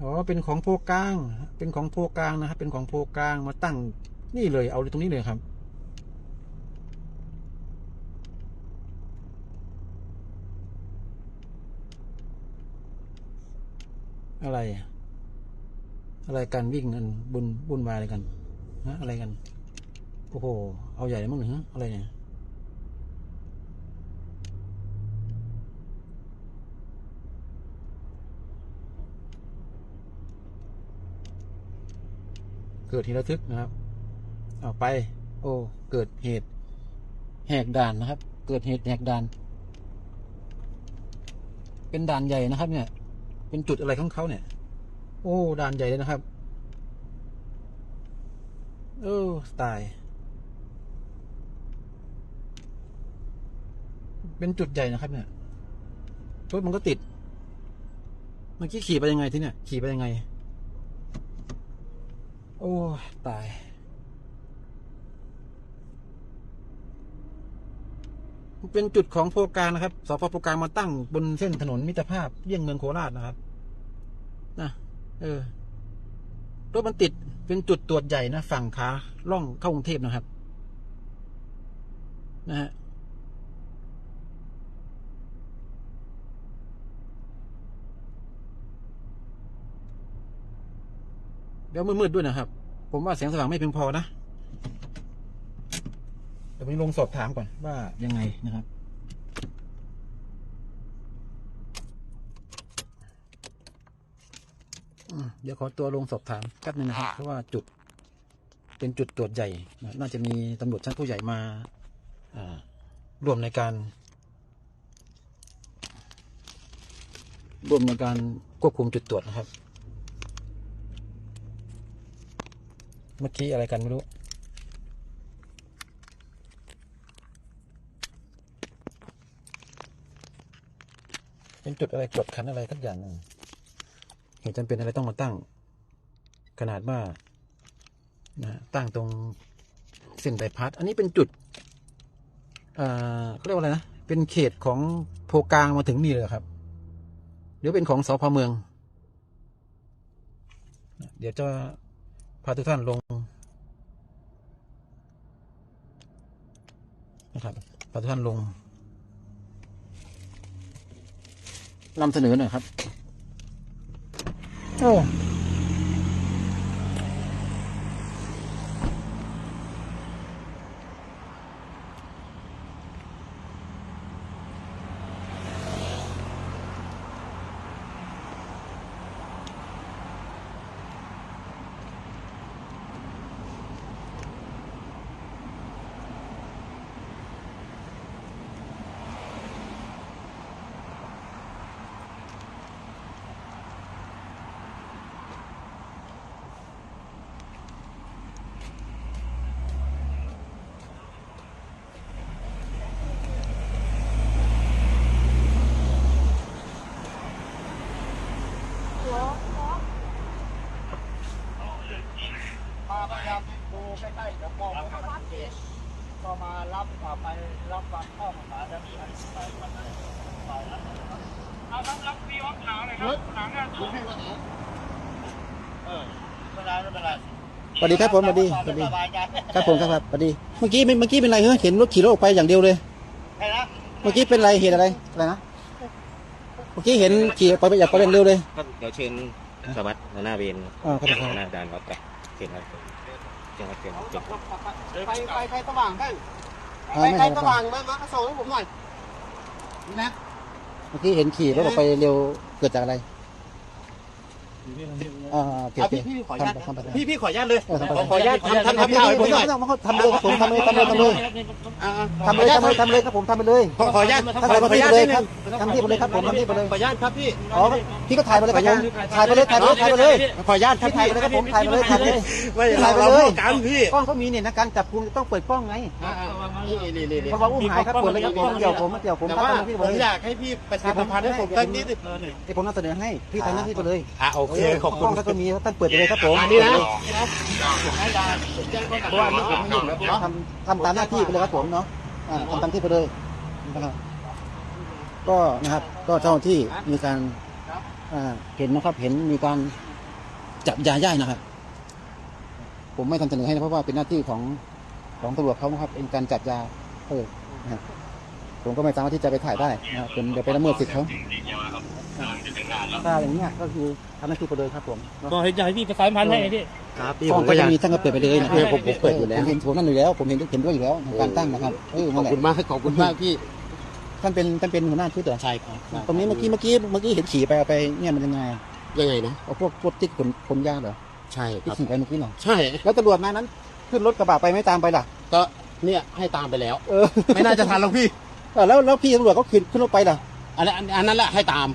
อ๋อเป็นของโพกลาง เป็นของโพกลางนะครับเป็นของโพกลางมาตั้งนี่เลยเอาตรงนี้เลยครับ อะไร อะไรกันวิ่งกันบุญบุญวายอะไรกันนะอะไรกันโอ้โหเอาใหญ่เลยมั้งเนี่ยอะไรเนี่ย เกิดเหตุระทึกนะครับเอาไป โอ้ เกิดเหตุแหกด่านนะครับ เกิดเหตุแหกด่าน เป็นด่านใหญ่นะครับ เนี่ย เป็นจุดอะไรของเขาเนี่ย โอ้ด่านใหญ่เลยนะครับ เออตาย เป็นจุดใหญ่นะครับ เนี่ยรถมันก็ติด เมื่อกี้ขี่ไปยังไงที่เนี่ย ขี่ไปยังไง โอ้ตาย เป็นจุดของโพกานะครับสพโพกามาตั้งบนเส้นถนนมิตรภาพเลี่ยงเมืองโคราชนะครับนะเออรถมันติดเป็นจุดตรวจใหญ่นะ ฝั่งขาล่องเข้ากรุงเทพนะครับ นะฮะ เดี๋ยวมืดๆด้วยนะครับ ผมว่าแสงสว่างไม่เพียงพอนะเดี๋ยวผมลงสอบถามก่อนว่ายังไงนะครับเดี๋ยวขอตัวลงสอบถามแป๊บนึงนะครับ เพราะว่าจุดเป็นจุดตรวจใหญ่ น่าจะมีตำรวจชั้นผู้ใหญ่มาอ่าร่วมในการร่วมในการควบคุมจุดตรวจนะครับ เมื่อกี้อะไรกันไม่รู้ เป็นจุดอะไรกดขันอะไรทักอย่างหนึ่งเหตุจำเป็นอะไรต้องมาตั้ง ขนาดว่านะตั้งตรงเส้นไบพัดอันนี้เป็นจุดอ่าเขาเรียกว่าอะไรนะ เป็นเขตของโพกลางมาถึงนี่เลยครับเดี๋ยวเป็นของสพเมือง เดี๋ยวจะ พาทุกท่านลงนะครับพาทุกท่านลงนำเสนอหน่อยครับ โอ้ มาพยายามดูใกล้ๆเดี๋ยวมองไม่ชัดเจนก็มารับอ่าไปรับฟังข้อมูลสารแล้วมีอันนี้ไปวันนั้นไปรับเอารับรับพี่วัดหนังเลยครับหนังเนี่ยถูกให้วันไหนเออไม่เป็นไรไม่เป็นไร ส วัสดีครับผมสวัสดีสวัสดีสบายใจครับผมครับครับสวัสดี เมื่อกี้เมื่อกี้เป็นไรเฮ้ยเห็นรถขี่รถออกไปอย่างเดียวเลยใช่นะเมื่อกี้เป็นไรเหตุอะไรอะไรนะเมื่อกี้เห็นขี่ออกไปอยากไปเร็วเร็วเลยก็เดี๋ยวเชิญสวัสดิ์หัวหน้าเวรอ่าครับผมหัวหน้าด่านวัดไปเชิญครับเชิญครับเชิญครับเชิญครับไปไปใครสว่างบ้างอ่าไปไม่ใครเห็นสว่างมามาส่งให้ผมหน่อยนี่นะเมื่อกี้เห็นขี่รถออกไปเร็วเกิดจากอะไร อ่าโอเคเอาโอเคพี่พี่ขออนุญาตทำไปทำไป พี่พี่ขออนุญาตเลยเออทำไป ขออนุญาตทำทำทำข่าวให้ผมหน่อยทำเลยครับผมทำเลยทำเลยทำเลยทำเลยอ่าทำเลยทำเลยทำเลยครับผมทำไปเลยขอขออนุญาตทำขอไปขออนุญาตเลนิยดคนึรับงทำที่ไปเลยครับผมทำที่ไปเลยขออนุญาตครับพี่อ๋อพี่ก็ถ่ายไปเลยครับผมถ่ายไปเลยถ่ายไปเลยถ่ายไปเลยขออนุญาตครับถ่ายไปเลยครับผมถ่ายไปเลยถ่ายไปเลยไม่ถ่าเรายไปเราเลยพูดกันพี่กล้องเขามีเนี่ยนะการจับกุมต้องเปิดกล้องไงนี่นี่นี่เพราะว่าอุ้มหายครับเปิดเลยครับผมไม่เกี่ยวผมไม่เกี่ยวผมแต่ทำว่าหน้าที่ไปผมเลยอยากให้พี่ประชาสัมพันธ์ให้ผมตั้งนิดนึงเดี๋ยวผมนำเสนอให้พี่ทำหน้าที่ไปเลย อะโอเคขอบกคุล้ณองก็มีท่านเปิดไปเลยครับผมอันนี้นะเพราะว่าอันนี้ผมไม่ยุ่งแล้วผมทำทำตามหน้าที่ไปเลยครับผมเนาะอ่าทำตามที่ไปเลยนะครับก็นะครับก็เจ้าหน้าที่มีการอ่าเห็นนะครับ เห็นมีการจับยาย่ายนะครับ ผมไม่ทำเสนอให้นะเพราะว่าเป็นหน้าที่ของของตำรวจเขานะครับเป็นการจับยาเออนะครับผมก็ไม่สามารถที่จะไปถ่ายได้นะครับเป็นเดี๋ยวไปละเมิดสิทธิ์เขา ถ้าอย่างเงี้ยก็คือทำหน้าที่ไปเลยครับผมเนาะก็ให้ให้พี่ประสานพันธ์ให้ไงพี่ ครับพี่กล้ผองมก็ก็ยัยังงมีท่านก็เปิดไปเลยนะเออผมผมเปิดอยู่แล้ว ผมเห็นผมนั่นอยู่แล้ว ผมเห็นเห็นด้วยอยู่แล้วในการตั้งนะครับเออขนั่อนบแหละ คุณมากขอบคุณมากพี่ ท่านเป็นท่านเป็นหัวหน้าชุดเหรอใช่ครับตรงนี้เมื่อกี้เมื่อกี้เมื่อกี้เห็นขี่ไปเอาไปเนี่ยมันยังไงอะยังไงนะ เอาพวกพวกที่ขนขนยาเหรอใช่คที่รับ ขี่ไปเมื่อกี้เหรอใช่ แล้วตำรวจนายนั้นขึ้นรถกระบะไปไม่ตามไปล่ะก็เนี่ยให้ตามไปแล้ว เออไม่น่าจะทันหรอกพี่ เออแล้วแล้วพี่ตำรวจเขาขึ้นขึ้นรถไปล่ะอันนั้นอันนั้นแหละให้ตาม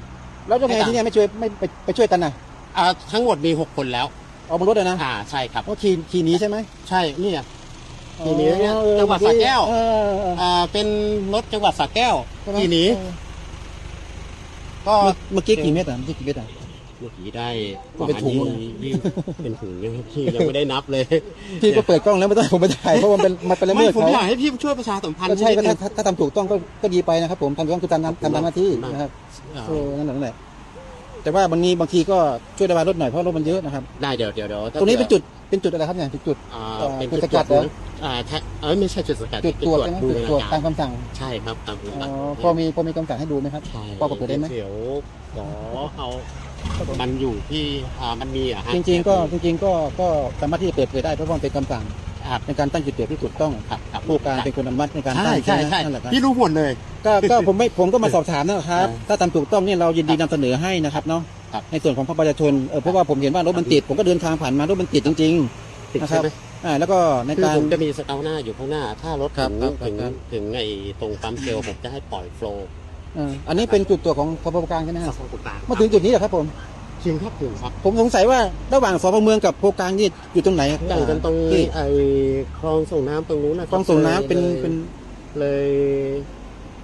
แล้วยังไงไม่ตามที่เนี่ยไม่ช่วยไม่ไปไปช่วยกันน่ะอ่าทั้งหมดมีหกคนแล้วเอาบนรถเลยนะอ่าใช่ครับเขาขี่ขี่หนีใช่ไหมใช่เนี่ยขี่หนีเนี่ยจังหวัดสระแก้วเออเออเอออ่าเป็นรถจังหวัดสระแก้วใช่ไหมขี่หนีเออก็เมื่อกี้กี่เมตรอะเมื่อกี้กี่เมตรอะ เมื่อกี้ได้เป็นถุงประมาณยี่เป็นถุงยังพี่ยังไม่ได้นับเลยพี่ก็เปิดกล้องแล้วไม่ต้องให้ผมไปถ่ายเพราะมันเป็นมันเป็นละไม่เมิดผมเขาอยากให้พี่ช่วยประชาสัมพันธ์ก็ใช่ก็นิดนึถ้างถ้าถ้าทำถูกต้องก็ก็ดีไปนะครับ ผมทำถูกต้องคือทำทำทำตามหน้าที่ขอบคุณมากนะครับอ่าเออนั่นแหละนั่นแหละแต่ว่าบางทีบางทีก็ช่วยระบายรถหน่อยเพราะรถมันเยอะนะครับได้เดี๋ยวเดี๋ยวเดี๋ยวตรงนี้เป็นจุดเป็นจุดอะไรครับเนี่ยเป็นจุดอ่าเอ่อเป็นจุจุดดสกัดเหรออ่าแท็กเอ้ยไม่ใช่จุดสกัดจุดตรวจใช่ไหมดูจุดตรวจนาฬิตามกาคำสั่งใช่ครับตามอ๋อคำสั่งพอมีพอมีคำสั่งให้ดูไหมครับใช่พอเปิดได้ไหมเดี๋ยวขอเอา มันอยู่ที่อ่ามันมีอะฮะจริง ๆ ก็จริงๆก็ก็สามารถที่จะเปิดเผยได้เพราะว่ามันเป็นคำสั่งครับในการตั้งจุดตรวจที่ถูกต้องครับครับผู้การเป็นคนอนุมัติในการใช่ตั้งใช่ไหมใช่นั่นแหละครับพี่รู้หมดเลย ก็ก็ผมไม่ผมก็มาสอบถามนะครับอ่าถ้าทำถูกต้องเนี่ยเรายินดีนำเสนอให้นะครับเนาะครับในส่วนของภาคประชาชนเออเพราะว่าผมเห็นว่ารถมันติดผมก็เดินทางผ่านมารถมันติดจริงติดนะคใช่รับไหมๆอ่าแล้วก็ในคือการ ผมจะมีสเตาหน้าอยู่ข้างหน้า ถ้ารถครัถึบงครับถึงครับ ถึงไอ้ตรงปั๊มเซลล์ผมจะให้ปล่อยโฟล์เอ่ออันนี้เป็นจุดตรวจของสพกลางใช่ไหมสัฮะกตรงกลางมาถึงจุดนี้เหรอครับผมจริงครับถึงครับผมสงสัยว่าระหว่างสพเมืองกับโพกลางนี่อยู่ตรงไหนครับต่างกันตรงที่ไอ้คลองส่งน้ำตรงนู้นนะคลองส่งน้ำเป็นลยเป็นเลย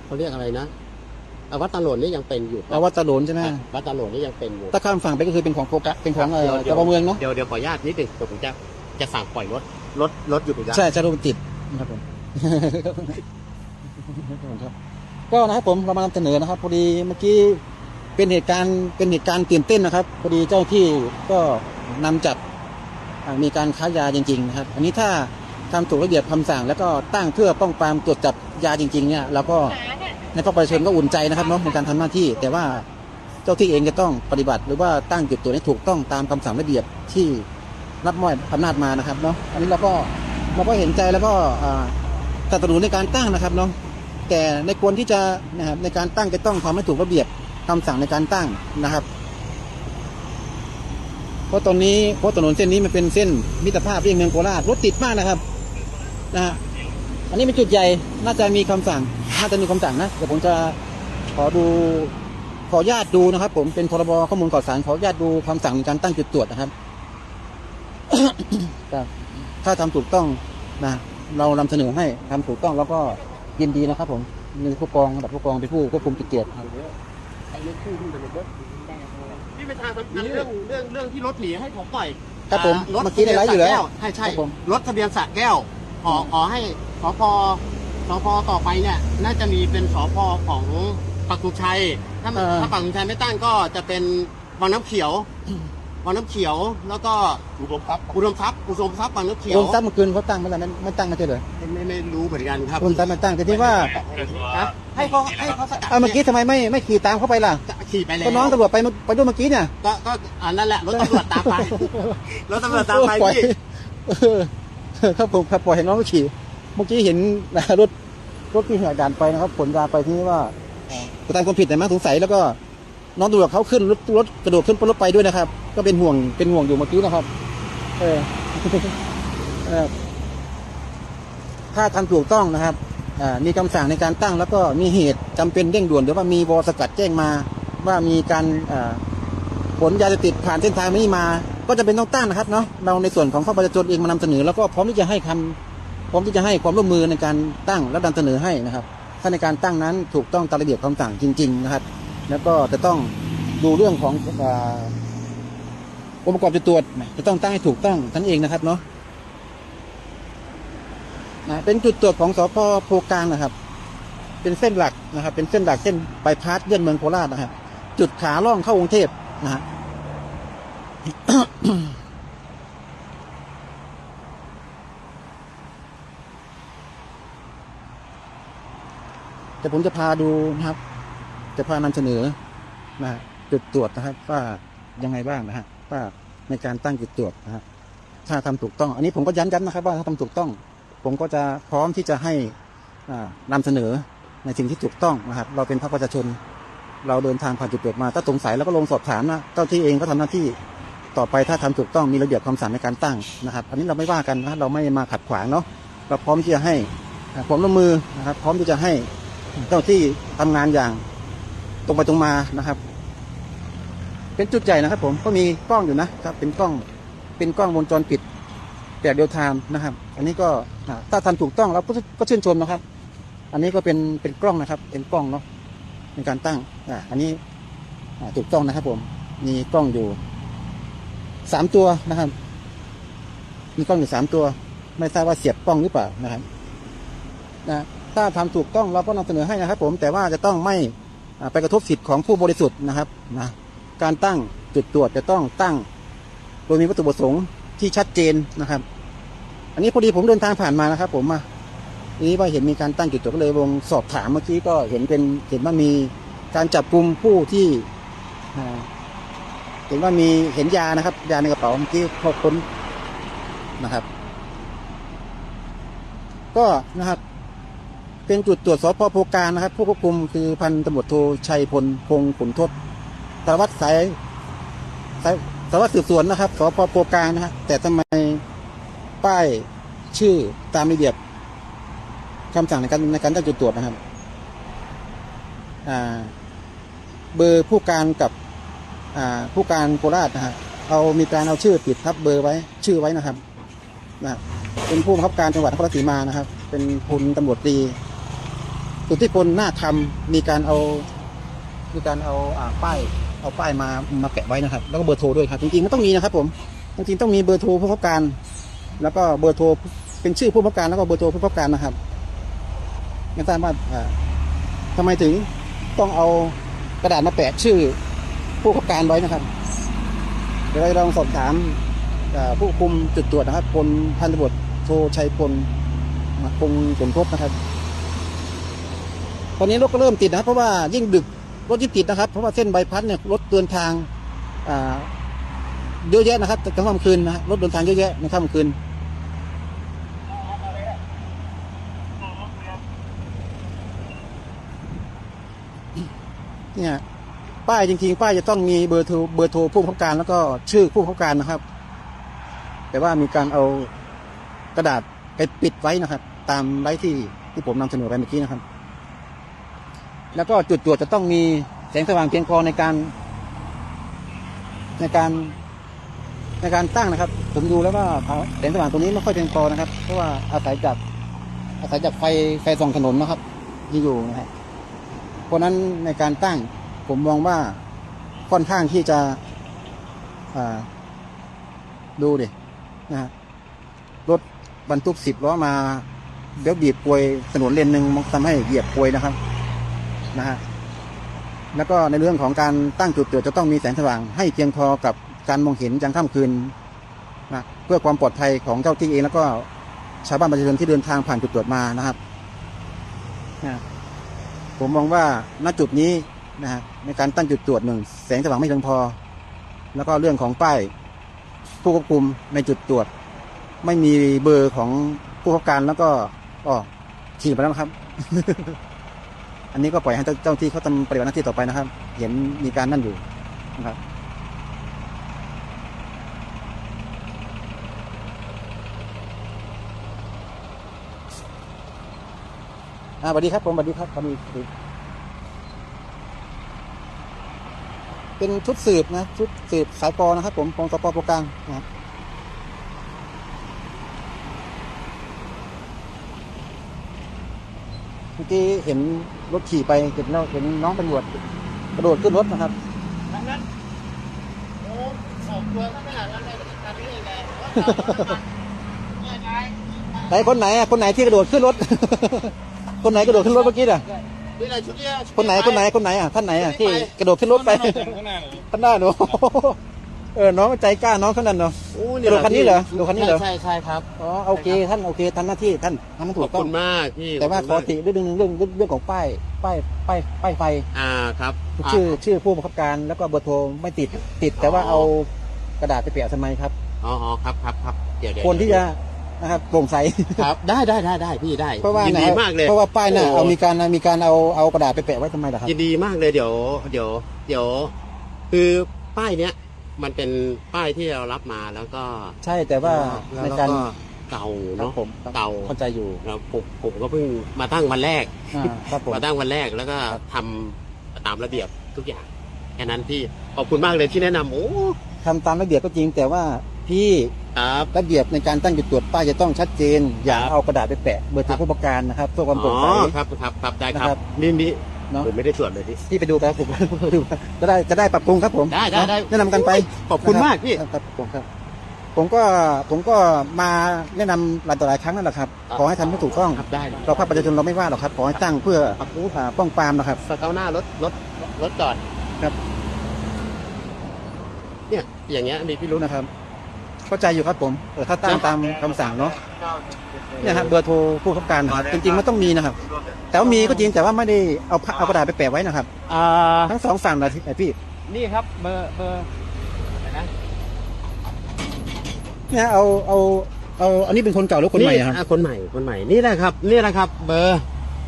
เขาเรียกอะไรนะอะวัดตาโหลนนี่ยังเป็นอยู่อาวัดตะโหลนใช่ไหมอะวัดตาโหลนนี่ยังเป็นอยู่ ถ้าข้ามฝั่งไปก็คือเป็นของโพกลางเป็นของเอ่อสพเมืองเนาะเดี๋ยวเดี๋ยวขออนุญาตนิดหนึงเดี๋ยวผมจะจะสั่งปล่อยรถรถรถอยู่ตรงนี้ใช่ใช่รถมันติดนะครับผม ก็นะครับผมเรามานำเสนอนะครับพอดีเมื่อกี้เป็นเหตุการณ์เป็นเหตุการณ์ตื่นเต้นนะครับพอดีเจ้าที่ก็นำจับมีการค้ายาจริงๆนะครับ อันนี้ถ้าทำถูกระเบียบคำสั่ง แล้วก็ตั้งเพื่อป้องปรามตรวจจับยาจริงๆเนี่ยเราก็ในภาคประชาชนก็อุ่นใจนะครับเนาะในการทำหน้าที่ แต่ว่าเจ้าที่เองจะต้องปฏิบัติ หรือว่าตั้งจุดตรวจให้ถูกต้องตามคำสั่งระเบียบที่รับมอบอำนาจมานะครับเนาะอันนี้เราก็เราก็เห็นใจแล้วก็สนับสนุนในการตั้งนะครับเนาะ แต่ในควรที่จะนะครับในการตั้งจะต้องทำให้ถูกระเบียบคำสั่งในการตั้งนะครับ เพราะตอนนี้เพราะถนนเส้นนี้มันเป็นเส้นมิตรภาพเลี่ยงเมืองโคราชรถติดมากนะครับนะฮะอันนี้เป็นจุดใหญ่น่าจะมีคำสั่งน่าจะมีคำสั่งนะเดี๋ยวผมจะขอดูขอญาตดูนะครับ ผมเป็นพรบข้อมูลข่าวสารขอญาตดูคำสั่งในการตั้งจุดตรวจนะครับถ้าทำถูกต้องนะเรานำเสนอให้ทำถูกต้องแล้วก็ ยินดีนะครับผมมีผู้กองระดับผู้กองเป็นผู้ควบคุมจุดเกียรติพี่ประชาสัมพันธ์เรื่องเรื่องเรื่องที่รถหนีให้ผมปล่อยครับผมอ่ารถเมื่อกี้ในไลฟ์อยู่แล้วใช่ใช่ครับผมรถทะเบียนสระแก้ว ขอขอให้สพสพต่อไปเนี่ย น่าจะมีเป็นสพของปักตุชัย ถ้ามันถ้าปักตุชัยไม่ตั้งก็จะเป็นวังน้ำเขียว วังน้ำเขียว แล้วก็อุดมทรัพย์อุดมทรัพย์อุดมทรัพย์วังน้ำเขียโอวมทรัพย์เมื่อคืนเขาตั้งเมื่อไหร่ไม่ไม่ตั้งไม่ใช่เหรอไม่ไม่ไม่รู้เหมือนกันครับโอมทรัพย์ไม่ตั้งแต่ที่ว่าฮะให้เขาให้เขาสกัดเอาเมื่อกี้ทำไมไม่ไม่ขี่ตามเข้าไปล่ะจะขี่ไปแล้วก็น้องตำรวจไปเมื่อไปด้วยเมื่อกี้เนี่ยก็ก็อันนั่นแหละรถตำรวจตามไปรถตำรวจตามไปปล่อยพี่เออครับผมครับปล่อยให้น้องเขาขี่เมื่อกี้เห็นรถรถที่เหด่านไปนะครับ ผลยาไปที่ว่าเอ่อกระทำความผิดแต่มาสงสัยแล้วก็ น้องตำรวจเขาขึ้นรถรถกระโดดขึ้นรถไปด้วยนะครับ ก็เป็นห่วงเป็นห่วงอยู่เมื่อกี้นะครับ เออถ้าทำถูกต้องนะครับมีคำสั่งในการตั้งแล้วก็มีเหตุจำเป็นเร่งด่วนหรือว่ามีวอสกัดแจ้งมา ว่ามีการผลยาเสพติดผ่านเส้นทางนี้มา ก็จะเป็นต้องตั้งนะครับเนาะเราในส่วนของภาประชาชนเองมานำเสนอ แล้วก็พร้อมที่จะให้คำพร้อมที่จะให้ความร่วมมือในการตั้งและนำเสนอให้นะครับ ถ้าในการตั้งนั้นถูกต้องตามระเบียบคำสั่งจริง ๆ นะครับ แล้วก็จะต้องดูเรื่องขององค์ประกอบจุดตรวจจะต้องตั้งให้ถูกต้องทั้นเองนะครับเนาะนะเป็นจุดตรวจของสพโพกลางนะครับ เป็นเส้นหลักนะครับ เป็นเส้นหลักเส้นบายพาสเลื่อนเมืองโคราชนะครับ จุดขาล่องเข้ากรุงเทพนะฮะแต่ผมจะพาดูนะครับ จะพานำเสนอนะฮะจุดตรวจนะครับว่ายังไงบ้างนะฮะว่าในการตั้งจุดตรวจนะฮะถ้าทำถูกต้อง อันนี้ผมก็ย้ำย้ำนะครับ ว่าถ้าทำถูกต้อง ผมก็จะพร้อมที่จะให้อ่านำเสนอในสิ่งที่ถูกต้องนะครับ เราเป็นพรรคประชาชน เราเดินทางผ่านจุดตรวจมาถ้าสงสัยแล้วก็ลงสอบถามนะเจ้าที่เองก็ทำหน้าที่ต่อไปถ้าทำถูกต้องมีระเบียบคำสั่งในการตั้งนะครับ อันนี้เราไม่ว่ากันนะเราไม่มาขัดขวางเนาะเราพร้อมที่จะให้อ่าความร่วมมือนะครับ พร้อมที่จะให้เจ้าที่ทำงานอย่าง ตรงไปตรงมานะครับ เป็นจุดใหญ่นะครับ ผมก็มีกล้องอยู่นะครับ เป็นกล้องเป็นกล้องวงจรปิดแบบเดียวทามนะครับ อันนี้ก็ถ้าทำถูกต้องเราก็ก็ชื่นชมนะครับ อันนี้ก็เป็นเป็นกล้องนะครับ เป็นกล้องเนาะในการตั้งอ่าอันนี้ถูกต้องนะครับ ผม มีกล้องอยู่สามตัวนะครับ มีกล้องอยู่สามตัว ไม่ทราบว่าเสียบกล้องหรือเปล่านะครับนะถ้าทำถูกต้องเราก็นำเสนอให้นะครับ ผมแต่ว่าจะต้องไม่ ไปกระทบสิทธิ์ของผู้บริสุทธิ์นะครับนะการตั้งจุดตรวจจะต้องตั้ง โดยมีวัตถุประสงค์ที่ชัดเจนนะครับ อันนี้พอดีผมเดินทางผ่านมานะครับ ผมมาทีนี้ว่าเห็นมีการตั้งจุดตรวจก็เลยวงสอบถามเมื่อกี้ก็เห็นเป็นเห็นว่ามีการจับกลุ่มผู้ที่เห็นว่ามีเห็นยานะครับ ยาในกระเป๋าเมื่อกี้พอค้นนะครับ ก็นะครับ เป็นจุดตรวจสพโพการนะครับ ผู้ควบคุมคือพันตำรวจโทชัยพลพงศ์ขุนทศสารวัตรสายสายสารวัตรสืบสวนนะครับสพโพการนะฮะแต่ทำไมป้ายชื่อตามระเบียบคำสั่งในการในการตั้งจุดตรวจนะครับเบอร์ผู้การกับผู้การโคราชนะฮะเอามีการเอาชื่อติดทับเบอร์ไว้ชื่อไว้นะครับนะเป็นผู้บังคับการจังหวัดนครราชสีมานะครับ เป็นพลตำรวจตรี สุทธิพลหน้าคำมีการเอามีการเอาอ่าป้ายเอาป้ายมามาแปะไว้นะครับ แล้วก็เบอร์โทรด้วยครับจริงๆมันต้องมีนะครับ ผมจริงๆต้องมีเบอร์โทรผู้บังคับการ แล้วก็เบอร์โทรเป็นชื่อผู้บังคับการแล้วก็เบอร์โทรผู้บังคับการนะครับไม่ทราบว่าอ่าทำไมถึงต้องเอากระดาษมาแปะชื่อผู้บังคับการไว้นะครับ เดี๋ยวเราจะลองสอบถามอ่าผู้คุมจุดตรวจนะครับพลพันตำรวจโทชัยพลพงสมทบนะครับ ตอนนี้รถก็เริ่มติดนะครับเพราะว่ายิ่งดึกรถยิ่งติดนะครับ เพราะว่าเส้นใบพัดเนี่ยรถเดินทางเยอะแยะนะครับกลางค่ำคืนนะรถเดินทางเยอะแยะในค่ำคืนเนี่ยป้ายจริงๆ ป้ายจะต้องมีเบอร์โทรเบอร์โทรผู้บังคับการแล้วก็ชื่อผู้บังคับการนะครับ แต่ว่ามีการเอากระดาษไปปิดไว้นะครับ ตามไวที่ที่ผมนำเสนอไปเมื่อกี้นะครับ แล้วก็จุดตรวจจะต้องมีแสงสว่างเพียงพอในการ ในการในการตั้งนะครับ ผมดูแล้วว่าแสงสว่างตรงนี้ไม่ค่อยเพียงพอนะครับ เพราะว่าอาศัยจากอาศัยจากไฟไฟส่องถนนนะครับที่อยู่นะฮะเพราะนั้นในการตั้งผมมองว่าค่อนข้างที่จะดูดินะฮะรถบรรทุกสิบล้อมา เดี๋ยวบีบกลวยถนนเลนหนึ่งมันทำให้เหยียบกลวยนะครับ นะฮะแล้วก็ในเรื่องของการตั้งจุดตรวจจะต้องมีแสงสว่าง ให้เพียงพอกับการมองเห็นกลางค่ำคืนนะเพื่อความปลอดภัยของเจ้าที่เองแล้วก็ชาวบ้านประชาชนที่เดินทางผ่านจุดตรวจมานะครับนะผมมองว่าณจุดนี้นะฮะในการตั้งจุดตรวจหนึ่งแสงสว่างไม่เพียงพอ แล้วก็เรื่องของป้ายผู้ควบคุมในจุดตรวจ ไม่มีเบอร์ของผู้ประกอบการแล้วก็อ๋อขี่ไปแล้วครับ อันนี้ก็ปล่อยให้เจ้าเจ้าที่เขาทำปฏิบัติหน้าที่ต่อไปนะครับ เห็นมีการนั่นอยู่นะครับอ่าสวัสดีครับผมสวัสดีครับสวัสดีเป็นชุดสืบนะชุดสืบสายปอนะครับ ผมกองสปปกลางนะครับ เมื่อกี้เห็นรถขี่ไปเห็นเราเห็นน้องตำรวจกระโดดขึ้นรถนะครับดังนั้นโอ้สองตัวก็ไม่หลายวันเลยตอนนี้เลยแหละยังไงไหนคนไหนอะคนไหนที่กระโดดขึ้นรถ คนไหนกระโดดขึ้นรถเมื่อกี้อะนี่แหละชุดเนี้ยชุดคนไหนคนไหนคนไหนอะท่านไหนอะที่กระโดดขึ้นรถไปข้างหน้าเลยท่านหน้าหนู เออน้องใจกล้าน้องเท่านั้นเนาะโอ้กระโดดคันนี้เหรอกระโดดคันนี้เหรอใช่ใช่ครับอ๋อโอเคท่านโอเคทำหน้าที่ท่านทำให้ขถูอบกต้อคุงณมากพี่แต่ว่าขขออบคุณมกติเรื่องหนึงเรื่องเรื่องเรื่องของป้ายป้ายป้ายป้ายไฟอ่าครับ ชื่อชื่อผู้บังคับการแล้วก็เบอร์โทรไม่ติดติดแต่ว่าเอากระดาษไปแปะทำไมครับอ๋ออ๋อครับครับครับเดี๋ยวเดี๋ยวคนที่จะนะครับโปร่งใสครับได้ได้ได้ได้พี่ได้เพราะว่ายินนะดีครับมากเลยเพราะว่าป้ายน่ะโอ้เอามีการมีการเอาเอากระดาษไปแปะไว้ทำไมล่ะครับยินดีมากเลยเดี๋ยว เดี๋ยว เดี๋ยว คือป้ายเนี้ย มันเป็นป้ายที่เรารับมาแล้วก็ใช่แต่ว่าแล้วในก็การเก่าครับเนาะผมเก่าเข้าใจอยู่แล้วผมผมก็เพิ่งมาตั้งวันแรก อ่าครับผม มาตั้งวันแรกแล้วก็ครับ ทำตามระเบียบทุกอย่างแค่นั้นพี่ขอบคุณมากเลยที่แนะนำโอ้ทำตามระเบียบก็จริง แต่ว่าพี่ครับ ระเบียบในการตั้งจุดตรวจป้ายจะต้องชัดเจน อย่าครับ เอากระดาษไปแปะเบอร์โทครัรบผู้ประกันนะครับเพื่อความโปร่งใส อ๋อครับครับครับได้คนะครัรับ บ นี่นี่ เนาะผมไม่ได้ตรวจเลยพี่ที่ไปดูกันครับผมดูจะได้จะได้ปรับปรุงครับผมได้ได้ได้ แนะนำกันไปขอบคุณมากพี่ ครับผมครับ ผมก็ผมก็มาแนะนำหลายต่อหลายครั้งนั่นแหละครับครับขอให้ทำให้ถูกต้อง ครับได้เลยเราภาคประชาชนเราไม่ว่าหรอกครับ ขอให้ตั้งเพื่ออ่าป้องปรามนะครับ สเกาหน้ารถรถรถจอดครับ เนี่ยอย่างเงี้ยมีพี่รู้รู้นะครับ เข้าใจอยู่ครับผมเออถ้าตั้งตามคำสั่งเนาะเนี่ยครับเบอร์โทรผู้ขับการนะครับจริงๆมันต้องมีนะครับ แต่ว่ามีก็จริงแต่ว่าไม่ได้เอาผ้าเอากระดาษไปแปะไว้นะครับ อ่า ทั้งสองฝั่งนะพี่นี่ครับเบอร์เบอร์ไหนนะเนี่ยเอาเอาเอาอันนี้เป็นคนเก่าหรือคนใหม่อะครับ อะคนใหม่ คนใหม่ นี่แหละครับ นี่แหละครับ เบอร์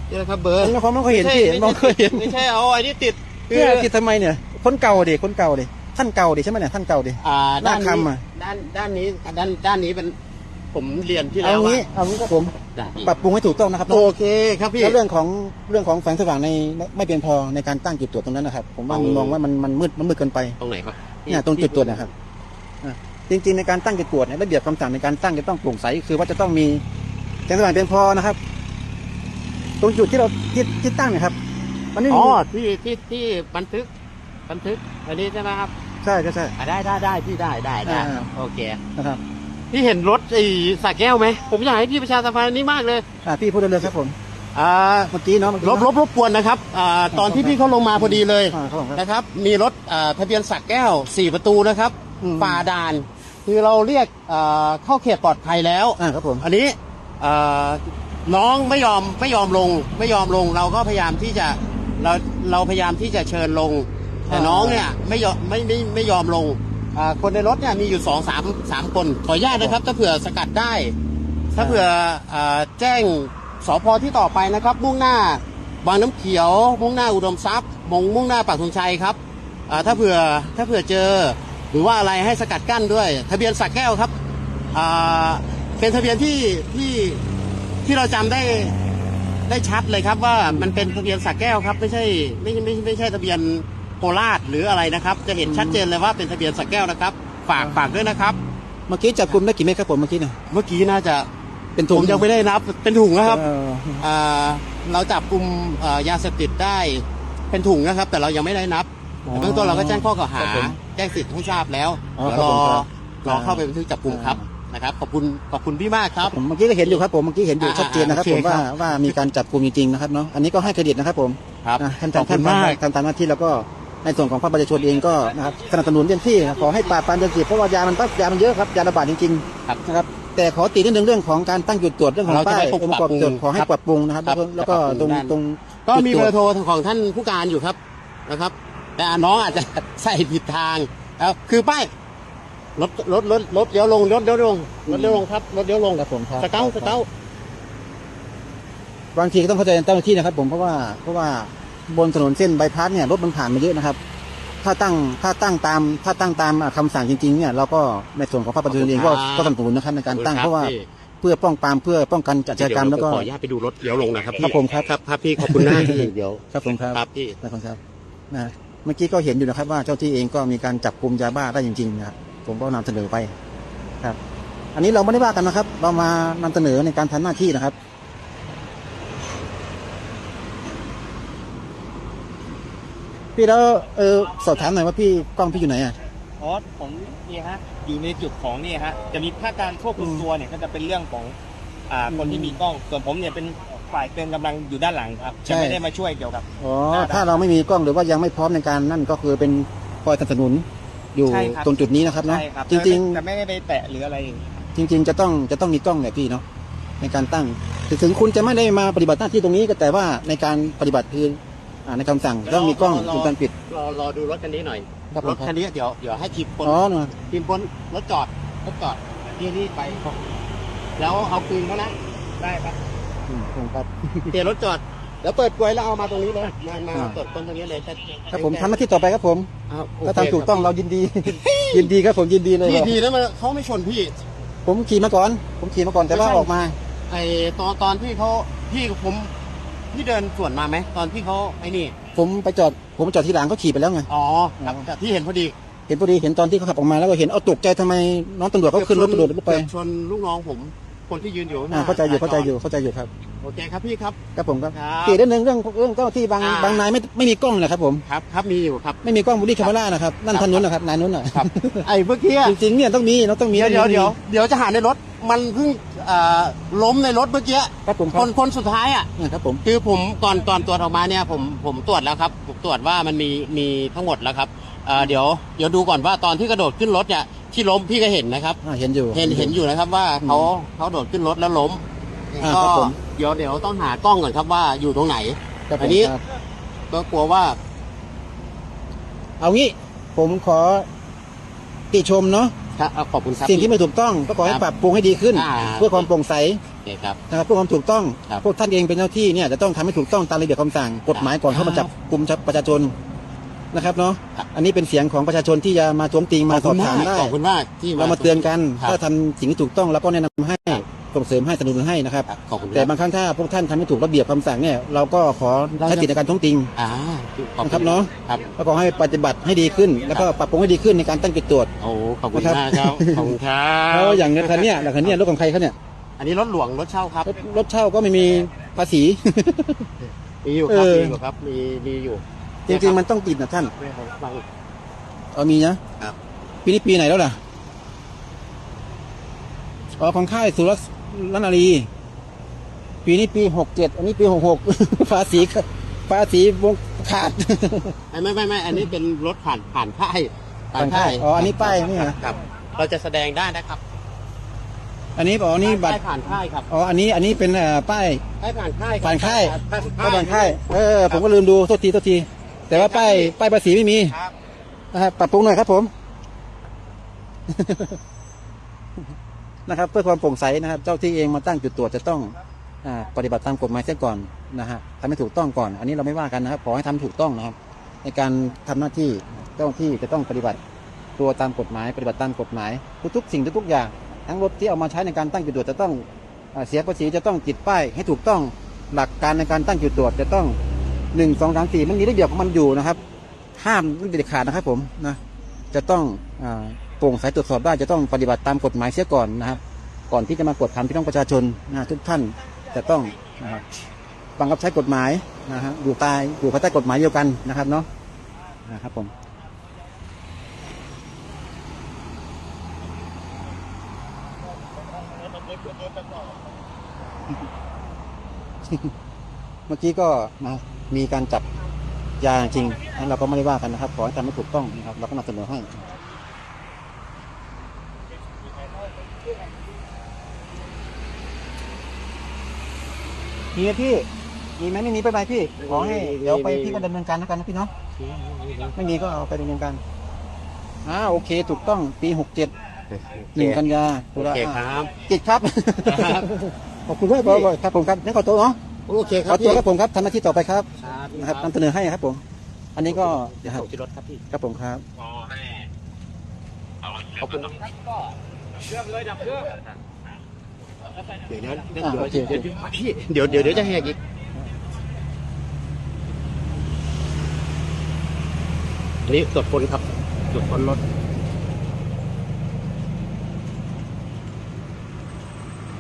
นี่แหละครับ เบอร์แล้วเขาไม่เคยเห็นพี่มองเคยเห็นไม่ใช่เอาไอ้นี่ติดคือเนี่ยติดทำไมเนี่ย คนเก่าดิคนเก่าดิ ท่านเก่าดิใช่ไหมเนี่ยท่านเก่าดิ อ่าด้านหน้านี้คำอะด้านด้านนี้ด้านด้านนี้เป็นผมเรียนที่เอาแล้วงี้ว่าเอางี้ครับผมได้ปรับปรุงให้ถูกต้องนะครับโอเคครับพี่ แล้วเรื่องของเรื่องของแสงสว่างในไม่เพียงพอในการตั้งจุดตรวจตรงนั้นนะครับ ผมว่าอ๋อ มองว่ามันมันมืดมันมืดเกินไป ตรงไหนครับเนี่ยตรงจุดตรวจนะครับอะจริงๆในการตั้งจุดตรวจเนี่ยระเบียบคำสั่งในการตั้งจะต้องโปร่งใสคือว่าจะต้องมีแสงสว่างเพียงพอนะครับ ตรงจุดที่เราที่ที่ตั้งเนี่ยครับมันไม่อ๋มีอที่ที่ที่บันทึก บันทึกอันนี้ใช่ไหมครับ ใช่ใช่ใช่ อะได้ได้ได้พี่ได้ได้ได้อ่า โอเค นะครับพี่เห็นรถไอ้สระแก้วไหม ผมอยากให้พี่ประชาสัมพันธ์อันนี้มากเลย อ่าพี่พูดได้เลยครับผมอ่า เมื่อกี้เนาะเมื่อกี้รบรบรบกวนนะครับอ่าตอนที่พี่เขาลงมาพอดีเลยอ่าครับผมครับนะครับ มีรถอ่าทะเบียนสักแก้ว 4 ประตูนะครับอืมฝ่าด่าน คือเราเรียกอ่าเข้าเขตปลอดภัยแล้วอ่าครับผม อันนี้อ่าน้องไม่ยอมไม่ยอมลง ไม่ยอมลงเราก็พยายามที่จะเราเราพยายามที่จะเชิญลง แต่น้องเนี่ยไม่ยอมไม่ไม่ไม่ยอมลงอ่าคนในรถเนี่ยมีอยู่สองสามสามคนขออนุญาตนะครับ ถ้าเผื่อสกัดได้ ถ้าเผื่ออ่าแจ้งสพที่ต่อไปนะครับ มุ่งหน้าบางน้ำเขียว มุ่งหน้าอุดมทรัพย์มุ่งมุ่งหน้าปากธงชัยครับอ่าถ้าเผื่อถ้าเผื่อเจอ หรือว่าอะไรให้สกัดกั้นด้วย ทะเบียนสักแก้วครับอ่าเป็นทะเบียนที่ที่ที่เราจำได้ได้ชัดเลยครับว่ามันเป็นทะเบียนสักแก้วครับ ไม่ใช่ไม่ไม่ไม่ใช่ทะเบียน โคราชหรืออะไรนะครับ จะเห็นชัดเจนเลยว่าเป็นทะเบียนสักแก้วนะครับ ฝากฝากด้วยนะครับ เมื่อกี้จับกลุ่มได้กี่เม็ดครับผมเมื่อกี้เนี่ยเมื่อกี้น่าจะเป็นผถุงมยังไม่ได้นับเป็นถุงนะครับเอออ่าเราจับกลุ่มเอ่อยาเสพติดได้เป็นถุงนะครับ แต่เรายังไม่ได้นับแต่เบื้องต้นเราก็แจ้งข้อกล่าวหา ครับผมแจ้งสิทธิ์ให้ทราบแล้วอ๋อเดี๋ยวรอครับผมครับ รอเข้าไปบันทึกจับกลุ่มครับนะครับขอบคุณขอบคุณพี่มากครับ ผมเมื่อกี้ก็เห็นอยู่ครับผมเมื่อกี้เห็นอยู่อ่าชัดเจนนะครับโอเคผมว่าครับว่ามีการจับกลุ่มจริงๆนะครับเนาะอันนี้ก็ให้เครดิตนะครับผมครับอะท่านขอบท่านคุณท่านมาก ทำตามหน้าที่แล้วก็ ในส่วนของภาคประชาชนเองก็นะครับสนับสนุนเต็มที่ขอให้ปราบปรามยาเสพติดเพราะว่ายามันยามันเยอะครับยาระบาดจริงครับๆนะครับแต่ขอตินิดนึงเรื่องของการตั้งจุดตรวจเรื่องของเราจะป้ายให้องค์ประกอบปรับปรุงตรวจขอให้ครับปรับปรุงนะครับครับแล้วก็จะปรับปรุตรงงด้านตรงก็มีจุดตรวจเบอร์โทรของท่านผู้การอยู่ครับนะครับ แต่น้องอาจจะใส่ผิดทางแล้วคือป้ายรถรถรถรถเลี้ยวลงรถเลี้ยวลงรถเลี้ยวลงครับรถเลี้ยวลงครับผมครับสเก้าสเก้าบางทีก็ต้องเข้าใจเจ้าหน้าที่นะครับ ผมเพราะว่าเพราะว่า บนถนนเส้นบายพาสเนี่ยรถมันผ่านมาเยอะนะครับ ถ้าตั้งถ้าตั้งตามถ้าตั้งตามอะคำสั่งจริงๆเนี่ยเราก็ในส่วนของภาคประชาชนเองก็ก็สนับสนุนนะครับในการตั้งเพราะว่าเพื่อป้องปรามเพื่อป้องกันจัดการแล้วก็ ขออนุญาตไปดูรถเลี้ยวลงนะครับครับผมครับ ครับครับพี่ขอบคุณมากพี่เดี๋ยวครับผมครับ ครับพี่ นะครับครับนะเมื่อกี้ก็เห็นอยู่นะครับว่าเจ้าที่เองก็มีการจับกลุ่มยาบ้าได้จริงๆนะครับผมก็นำเสนอไปครับ อันนี้เราไม่ได้ว่ากันนะครับ เรามานำเสนอในการทำหน้าที่นะครับ พี่แล้วเออสอบถามหน่อยว่าพี่กล้องพี่อยู่ไหนอะ อ๋อผมนี่ฮะอยู่ในจุดของนี่ฮะจะมีภาคการควบคุมตัวเนี่ยก็จะเป็นเรื่องของอ่าคนที่มีกล้องส่วนผมเนี่ยเป็นฝ่ายเป็นกำลังอยู่ด้านหลังครับใช่จะไม่ได้มาช่วยเกี่ยวกับ อ๋อถ้าเราไม่มีกล้องหรือว่ายังไม่พร้อมในการนั่นก็คือเป็นคอยสนับสนุนอยู่ใช่ครับ ตรงจุดนี้นะครับเนาะใช่ครับจริง แต่ไม่ได้ไปแตะหรืออะไรๆจริง ๆ จะต้องจะต้องมีกล้องแหละพี่เนาะในการตั้งถึงถึงคุณจะไม่ได้มาปฏิบัติหน้าที่ตรงนี้ก็แต่ว่าในการปฏิบัติคือ อ่าในคำสั่งต้องมีกล้องวงจรปิด รอรอดูรถคันนี้หน่อยครับผรมถคันนี้เดี๋ยวเดี๋ยวให้ทีมปนอ๋อเนาะทีมปนรถจอดรถจอดที่นี่ไป แล้วเอาคืนเขานะได้ครับอืมครับ เดี๋ยวรถจอดเดี๋ยวเปิดกลวยแล้วเอามาตรงนี้เลยมามาอ่า ตรวจคนตรงนี้เลยจะครับผมทำหน้าที่ต่อไปครับผมอ้าวโอเคถ้าทำถูกต้องเรายินดี ยินดีครับผมยินดีเลยพี่ดีแล้วมันเขาไม่ชนพี่ ผมขี่มาก่อน ผมขี่มาก่อนแต่ว่าไม่ใช่ ออกมา ไอตอนตอนที่เขาพี่กับผม พี่เดินสวนมาไหมตอนที่เขาไอ้นี่ ผมไปจอดผมจอดที่หลังก็ขี่ไปแล้วไง อ๋อครับแต่ที่เห็นพอดีเห็นพอดีเห็นตอนที่เขาขับออกมาแล้วก็เห็นเอาตกใจทำไมน้องตำรวจเขาขึ้นรถตำรวจไปเกือบชนลูกน้องผม คนที่ยืนอยู่ข้งหอ่าน้เข้าใจอยู่เข้าใจอยู่เข้าใจอยู่ครับโอเคครับพี่ครับ ครับผมครับครับตีได้หนึ่งเรื่องเรื่องเจ้าที่บางอ่า บางนายไม่ไม่มีกล้องนะครับผมครับครับมีอยู่ครับ ไม่มีกล้องบูดี้แคมเมรานะครับนั่นท่านนู้นนะครับนายนู้นน่ะครับไอ้เมื่อกี้อะจริงๆเนี่ยต้องมีเราต้องมีเดี๋ยวเดี๋ยวเดี๋ยวเดี๋ยวจะหาในรถ มันเพิ่งเอ่อล้มในรถเมื่อกี้ครับผมคครับนคนสุดท้ายอะเนี่ยครับผม คือผมก่อนก่อนตรวจออกมาเนี่ยผมผมตรวจแล้วครับผมตรวจว่ามันมีมีทั้งหมดแล้วครับเอ่อเดี๋ยวเดี๋ยวดูก่อนว่าตอนที่กระโดดขึ้นรถเนี่ยที่ล้มพี่ก็เห็นนะครับ อ่าเห็นอยู่ เห็นเห็นอยู่นะครับว่าเขาเขาโดดขึ้นรถแล้วล้มอ่าก็ครับผม เดี๋ยวเดี๋ยวต้องหากล้องก่อนครับว่าอยู่ตรงไหน ครับผมอันนี้ ครับก็กลัวว่า เอางี้ผมขอติชมเนาะ ครับเอาขอบคุณครับ สิ่งที่ไม่ถูกต้องก็ขอให้ครับปรับปรุงให้ดีขึ้น อ่า เพื่อความโปร่งใสโอเคครับ นะครับเพื่อความถูกต้อง ครับพวกท่านเองเป็นเจ้าที่เนี่ยจะต้องทำให้ถูกต้องตามระเบียบคำสั่งกฎหมายก่อนเข้ามาจับกลุ่มประชาชนนะครับเนาะครับ อันนี้เป็นเสียงของประชาชนที่จะมาท้วงติงมาสอบถามได้ขอบคุณมากที่ เรามาเตือนกันครับ ถ้าทำสิ่งที่ถูกต้องเราก็แนะนำให้ ส่งเสริมให้สนับสนุนให้นะครับครับขอบคุณแต่ครับบางครั้งถ้าพวกท่านทำไม่ถูกระเบียบคำสั่งเนี่ยเราก็ขอเราจะใช้สิทธิในการท้วงติง อ่าขอบนะคคุรับณเนาะครับ แล้วก็ให้ปฏิบัติให้ดีขึ้น แล้วก็ปรับปรุงให้ดีขึ้นในการตั้งจุดตรวจ โอ้ขอบคุณนะครับ มากครับขอบคุณครัเพราะบว่าอย่างคันเนี้ยอย่างคันเนี้ยรถของใครเขาเนี่ยอันนี้รถหลวงรถเช่าครับ รถรถเช่าก็ไม่มีภาษี มีอยู่ครับเออ มีอยู่ครับมีมีอยู่จริงๆมันต้องติดนะท่านฟัง เออมีนะครับ ปีนี้ปีไหนแล้วล่ะอ๋อของค่ายสุร สลนารีปีนี้ปีหกเจ็ดอันนี้ปีหกหกภาษีภาษีวงขาดไม่ไม่ไม่ไม่อันนี้เป็นรถผ่านผ่านค่ายผ่านค่ายอ๋ออันนี้ป้ายนี่เหรอครับ เราจะแสดงได้นะครับ อันนี้บอกนี่บัตรป้ายผ่านค่ายครับอ๋ออันนี้อันนี้เป็นเอ่อป้ายป้ายผ่านค่ายรับผ่านค่ายผ่านป้ายผ่านค่ายเออผมก็ลืมดูโทษทีโทษที แต่ว่าป้ายป้ายภาษีไม่มีครับนะครับปรับปรุงหน่อยครับผม นะครับ เพื่อความโปร่งใสนะครับ เจ้าที่เองมาตั้งจุดตรวจจะต้องอปฏิบัติตามกฎหมายเสียก่อนนะฮะทำให้ถูกต้องก่อน อันนี้เราไม่ว่ากันนะครับ ขอให้ทำถูกต้องนะครับ ในการทำหน้าที่เจ้าที่จะต้องปฏิบัติตัวตามกฎหมาย ปฏิบัติตามกฎหมายทุกๆสิ่งทุกๆอย่างทั้งรถที่เอามาใช้ในการตั้งจุดตรวจจะต้องอเสียภาษีจะต้องติดป้ายให้ถูกต้องหลักการในการตั้งจุดตรวจจะต้องหนึ่งสองสามสี่มันมีระเบียบของมันอยู่นะครับ ห้ามไม่เด็ดขาดนะครับผมนะจะต้องอา โปร่งใสตรวจสอบได้จะต้องปฏิบัติตามกฎหมายเสียก่อนนะครับ ก่อนที่จะมากดขันพี่น้องประชาชนนะทุกท่านจะต้องนะครับบังคับใช้กฎหมายนะฮะอยู่ใต้อยู่ภายใต้กฎหมายเดียวกันนะครับเนาะนะครับผมเมื่อกี้ก็มามีการจับยาจริงนั้นเราก็ไม่ได้ว่ากันนะครับ ขอให้ทำให้ถูกต้องนะครับ เราก็นำเสนอให้ มีไหมพี่ มีไหมไม่มีไปไปพี่ ขอให้ เดี๋ยวไปพี่ก็ดำเนินการแล้วกันนะพี่เนาะ ไม่มีก็เอาไปดำเนินการอ่าโอเค ถูกต้องปีหกเจ็ดหนึ่งกันยาโอเคครับจิตครับครับขอบคุณมากบ่อยๆครับผมครับนี่ขอตัวเนาะโอเคคขรัอบตัวครับผมครับทำหน้าที่ต่อไปครับครับนะครับนำเสนอให้ครับผม อันนี้ก็เดี๋ยวครับส่งที่รถครับพี่ครับผมครับขอบคุณเครื่องเลยดับเครื่อง เดี๋ยวเดี๋ยวเดี๋ยวอ่าเดี๋ยวโอเคโอเคเดี๋ยวพี่เดี๋ยวเดี๋ยวเดี๋ยวจะแหกอีกอันนี้ตรวจคนครับตรวจคนรถ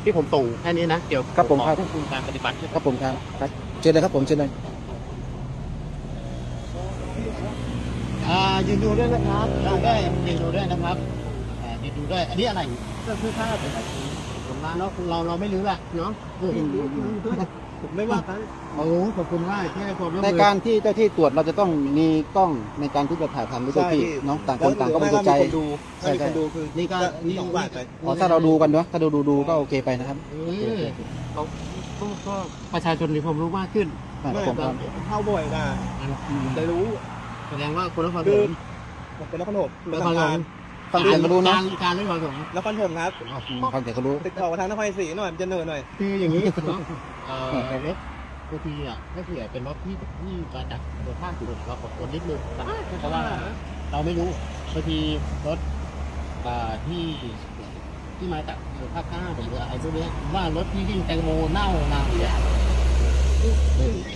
ที่ผมส่งแค่นี้นะเดี๋ยวครับผมครับขอวบคุมการปฏิบัติครับผมครับครับเชิญเลยครับผมเชิญเลยอ่ายืนดูด้วยนะครับดูด้วยยืนดูด้วยนะครับอ่ายืนดูด้วยอันนี้อะไรก็คือค่า ผมมาเนาะเราเราไม่รู้แหละเนาะอืมผมไม่ว่ากันโอ้ขอบคุณมากที่ให้ความร่วมในมือการที่เจ้าที่ตรวจเราจะต้องมีกล้องในการที่จะถ่ายทำด้วยตัวพี่เนาะต่างคนต่างก็บริสุทธิ์ใจถ้ามีคนดูใช่ถ้ามีใช่คนดูคือนี่ก็นี่สองบาทไปอ๋อถ้าเราดูกันเนาะถ้าดูดูดูก็โอเคไปนะครับอืมเขาก็ก็ประชาชนมีความรู้มากขึ้นอ่าไม่ผมเราก็เข้าบ่อยนะได้รู้แสดงว่าคนนครปคืฐอมผมเป็นนักขนมนเป็นครทำปฐงานม ฟังเสียงก็รู้เนาะการการนครปฐมนครปฐมครับอืมฟังเสียงก็รู้ติดต่อกับทางนครศรีหน่อยมันจะเหนื่อยหน่อยคืออย่างนี้เนาะเอ่อรถบางทีอะถ้าเผื่อเป็นรถที่ที่มาจากตัวข้างถนนเราขอคนนิดนึงเพราะว่าเราไม่รู้บางทีรถอ่าที่ที่มาจากภาคข้างหรืออะไรพวกเนี้ยว่ารถที่วิ่งแตงโมเน่านาเนี่ย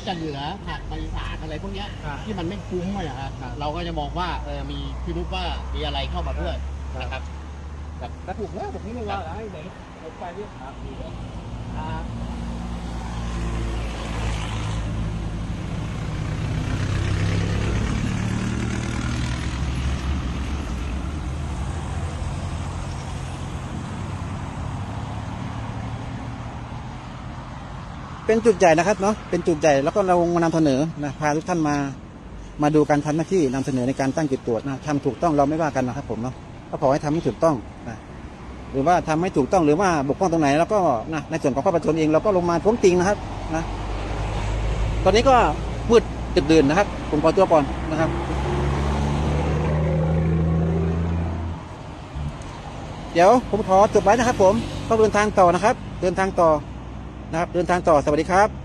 จะเหลือผักบริสารอะไรพวกเนี้ยที่มันไม่คุ้มอะนะครับ เราก็จะมองว่าเออมีพิรุธว่ามีอะไรเข้ามาด้วยนะครับแต่ถูกแล้วผมนี่ไม่ว่าอะไรไหนรถไฟเรียกครับดีเลย เป็นจุดใหญ่นะครับเนาะเป็นจุดใหญ่แล้วก็เรามานำเสนอนะพาทุกท่านมามาดูการทำหน้าที่นำเสนอในการตั้งจุดตรวจนะทำถูกต้องเราไม่ว่ากันนะครับผมเนาะก็ขอให้ทำให้ถูกต้องนะหรือว่าทำให้ถูกต้องหรือว่าบกพร่องตรงไหนแล้วก็นะในส่วนของภาคประชาชนเองเราก็ลงมาท้วงติงนะครับนะตอนนี้ก็มืดดึกดื่นนะครับ ผมขอตัวก่อนนะครับ เดี๋ยวผมขอจบไว้นะครับ ผมต้องเดินทางต่อนะครับ เดินทางต่อ นะครับ เดินทางต่อสวัสดีครับ